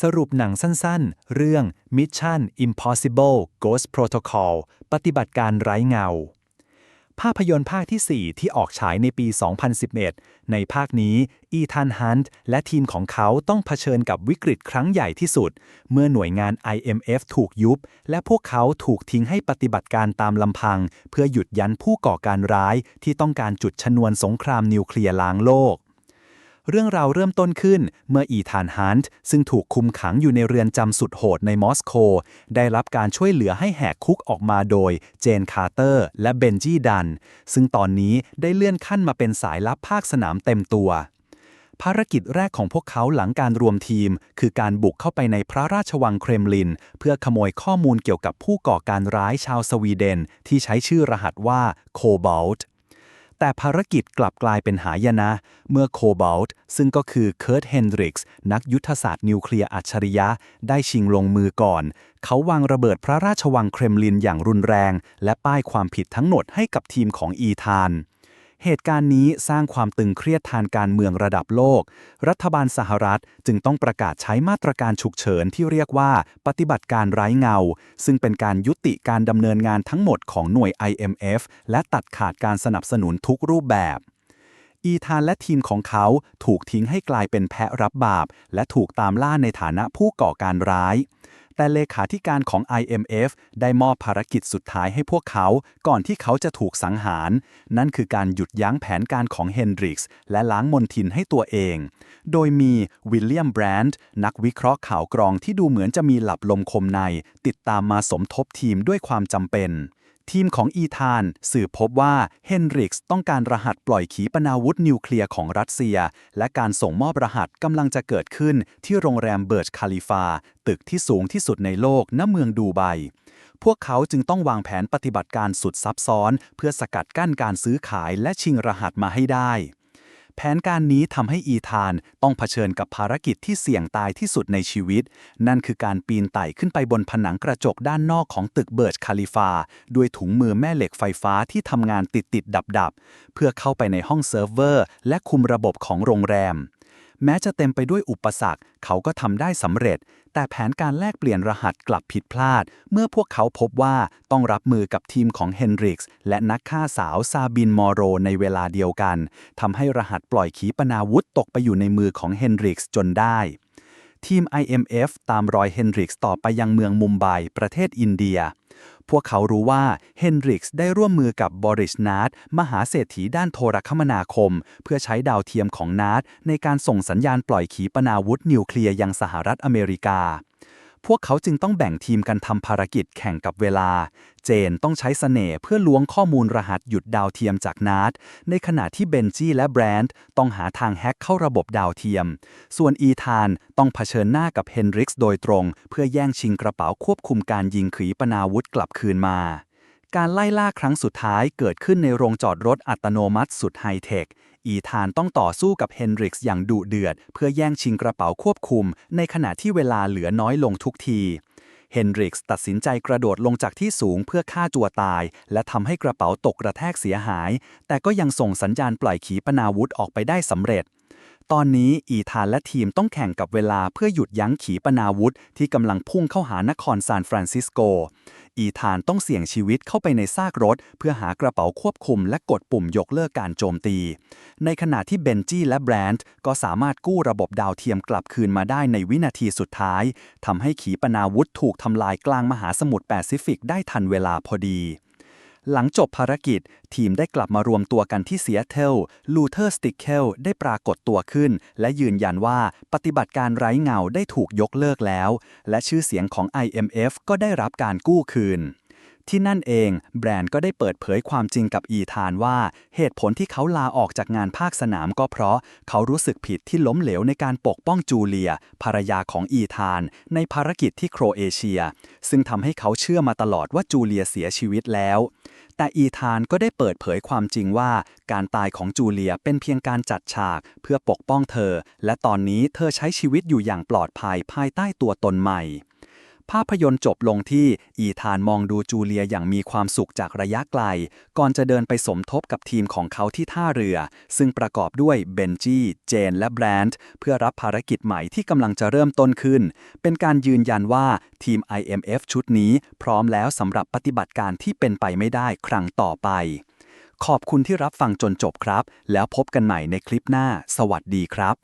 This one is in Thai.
สรุปหนังสั้นๆ เรื่อง Mission Impossible Ghost Protocol ปฏิบัติการไร้เงา ภาพยนตร์ภาคที่ 4 ที่ออกฉายในปี 2011 ในภาคนี้ อีธานฮันต์และทีมของเขาต้องเผชิญกับวิกฤตครั้งใหญ่ที่สุด เมื่อหน่วยงาน IMF ถูกยุบ และพวกเขาถูกทิ้งให้ปฏิบัติการตามลำพัง เพื่อหยุดยั้นผู้ก่อการร้ายที่ต้องการจุดชนวนสงครามนิวเคลียร์ล้างโลก เรื่องราวเริ่มต้นขึ้นเมื่ออีธานฮันต์ซึ่งถูกคุมขังอยู่ในเรือนจำสุดโหดในมอสโก ได้รับการช่วยเหลือให้แหกคุกออกมาโดยเจนคาร์เตอร์และเบนจี้ดัน ซึ่งตอนนี้ได้เลื่อนขั้นมาเป็นสายลับภาคสนามเต็มตัว ภารกิจแรกของพวกเขาหลังการรวมทีม คือการบุกเข้าไปในพระราชวังเครมลิน เพื่อขโมยข้อมูลเกี่ยวกับผู้ก่อการร้ายชาวสวีเดน ที่ใช้ชื่อรหัสว่าโคบอลต์ แต่ภารกิจกลับกลายเป็นหายนะ เมื่อโคบอลต์ซึ่งก็คือเคิร์ตเฮนดริกส์นักยุทธศาสตร์นิวเคลียร์อัจฉริยะ ได้ชิงลงมือก่อน เขาวางระเบิดพระราชวังเครมลินอย่างรุนแรง และป้ายความผิดทั้งหมดให้กับทีมของอีธาน เหตุการณ์นี้สร้างความตึงเครียดทางการเมืองระดับโลก รัฐบาลสหรัฐจึงต้องประกาศใช้มาตรการฉุกเฉินที่เรียกว่าปฏิบัติการไร้เงา ซึ่งเป็นการยุติการดำเนินงานทั้งหมดของหน่วย IMF และตัดขาดการสนับสนุนทุกรูปแบบ อีธานและทีมของเขาถูกทิ้งให้กลายเป็นแพะรับบาป และถูกตามล่าในฐานะผู้ก่อการร้าย แต่เลขาธิการของ IMF ได้มอบภารกิจสุดท้ายให้พวกเขา ก่อนที่เขาจะถูกสังหาร นั่นคือการหยุดยั้งแผนการของเฮนดริกส์และล้างมนทินให้ตัวเอง โดยมีวิลเลียมแบรนด์นักวิเคราะห์ข่าวกรองที่ดูเหมือนจะมีหลับลมคมใน ติดตามมาสมทบทีมด้วยความจำเป็น ทีมของอีธานสืบพบว่าเฮนริกส์ต้องการรหัสปล่อยขีปนาวุธนิวเคลียร์ของรัสเซีย และการส่งมอบรหัสกำลังจะเกิดขึ้นที่โรงแรมเบิร์จคาลิฟา ตึกที่สูงที่สุดในโลกณเมืองดูไบพวกเขาจึงต้องวางแผนปฏิบัติการสุดซับซ้อน เพื่อสกัดกั้นการซื้อขายและชิงรหัสมาให้ได้ แผนการนี้ทำให้อีธานต้องเผชิญกับภารกิจที่เสี่ยงตายที่สุดในชีวิต นั่นคือการปีนไต่ขึ้นไปบนผนังกระจกด้านนอกของตึกเบิร์จคาลิฟา ด้วยถุงมือแม่เหล็กไฟฟ้าที่ทำงานติดติดดับดับๆเพื่อเข้าไปในห้องเซิร์ฟเวอร์ และคุมระบบของโรงแรม แม้จะเต็มไปด้วยอุปสรรค เขาก็ทำได้สำเร็จ แต่แผนการแลกเปลี่ยนรหัสกลับผิดพลาด เมื่อพวกเขาพบว่าต้องรับมือกับทีมของเฮนริกส์และนักฆ่าสาวซาบินมอโรในเวลาเดียวกันทำให้รหัสปล่อยขีปนาวุธตกไปอยู่ในมือของเฮนริกส์จนได้ทีม IMF ตามรอยเฮนริกส์ต่อไปยังเมืองมุมไบประเทศอินเดีย พวกเขารู้ว่าเฮนริกส์ได้ร่วมมือกับบอริสนาร์ดมหาเศรษฐีด้านโทรคมนาคม เพื่อใช้ดาวเทียมของนาร์ดในการส่งสัญญาณปล่อยขีปนาวุธนิวเคลียร์ยังสหรัฐอเมริกา พวกเขาจึงต้องแบ่งทีมกันทำภารกิจแข่งกับเวลา เจนต้องใช้เสน่ห์เพื่อล้วงข้อมูลรหัสหยุดดาวเทียมจากนาร์ดในขณะที่เบนจี้และแบรนด์ต้องหาทางแฮ็กเข้าระบบดาวเทียม ส่วนอีธานต้องเผชิญหน้ากับเฮนริกส์โดยตรง เพื่อแย่งชิงกระเป๋าควบคุมการยิงขีปนาวุธกลับคืนมา การไล่ล่าครั้งสุดท้ายเกิดขึ้นในโรงจอดรถอัตโนมัติสุดไฮเทค อีธานต้องต่อสู้กับเฮนริกส์อย่างดุเดือด เพื่อแย่งชิงกระเป๋าควบคุม ในขณะที่เวลาเหลือน้อยลงทุกที เฮนริกส์ตัดสินใจกระโดดลงจากที่สูงเพื่อฆ่าตัวตาย และทำให้กระเป๋าตกกระแทกเสียหาย แต่ก็ยังส่งสัญญาณปล่อยขีปนาวุธออกไปได้สำเร็จตอนนี้อีธานและทีมต้องแข่งกับเวลาเพื่อหยุดยั้งขีปนาวุธที่กำลังพุ่งเข้าหานครซานฟรานซิสโก อีธานต้องเสี่ยงชีวิตเข้าไปในซากรถ เพื่อหากระเป๋าควบคุมและกดปุ่มยกเลิกการโจมตี ในขณะที่เบนจี้และแบรนด์ก็สามารถกู้ระบบดาวเทียมกลับคืนมาได้ในวินาทีสุดท้ายทำให้ขีปนาวุธถูกทำลายกลางมหาสมุทรแปซิฟิกได้ทันเวลาพอดี หลังจบภารกิจ ทีมได้กลับมารวมตัวกันที่เซียเทลลูเทอร์สติกเคลได้ปรากฏตัวขึ้น และยืนยันว่าปฏิบัติการไร้เงาได้ถูกยกเลิกแล้ว และชื่อเสียงของ IMF ก็ได้รับการกู้คืน ที่นั่นเองแบรนด์ก็ได้เปิดเผยความจริงกับอีธานว่า เหตุผลที่เขาลาออกจากงานภาคสนามก็เพราะ เขารู้สึกผิดที่ล้มเหลวในการปกป้องจูเลีย ภรรยาของอีธาน ในภารกิจที่โครเอเชีย ซึ่งทำให้เขาเชื่อมาตลอดว่าจูเลียเสียชีวิตแล้ว แต่อีธานก็ได้เปิดเผยความจริงว่า การตายของจูเลียเป็นเพียงการจัดฉาก เพื่อปกป้องเธอ และตอนนี้เธอใช้ชีวิตอยู่อย่างปลอดภัยภายใต้ตัวตนใหม่ ภาพยนตร์จบลงที่อีธานมองดูจูเลียอย่างมีความสุขจากระยะไกล ก่อนจะเดินไปสมทบกับทีมของเขาที่ท่าเรือ ซึ่งประกอบด้วยเบนจี้ เจน และแบรนด์ เพื่อรับภารกิจใหม่ที่กำลังจะเริ่มต้นขึ้น เป็นการยืนยันว่าทีม IMF ชุดนี้พร้อมแล้วสำหรับปฏิบัติการที่เป็นไปไม่ได้ครั้งต่อไป ขอบคุณที่รับฟังจนจบครับ แล้วพบกันใหม่ในคลิปหน้า สวัสดีครับ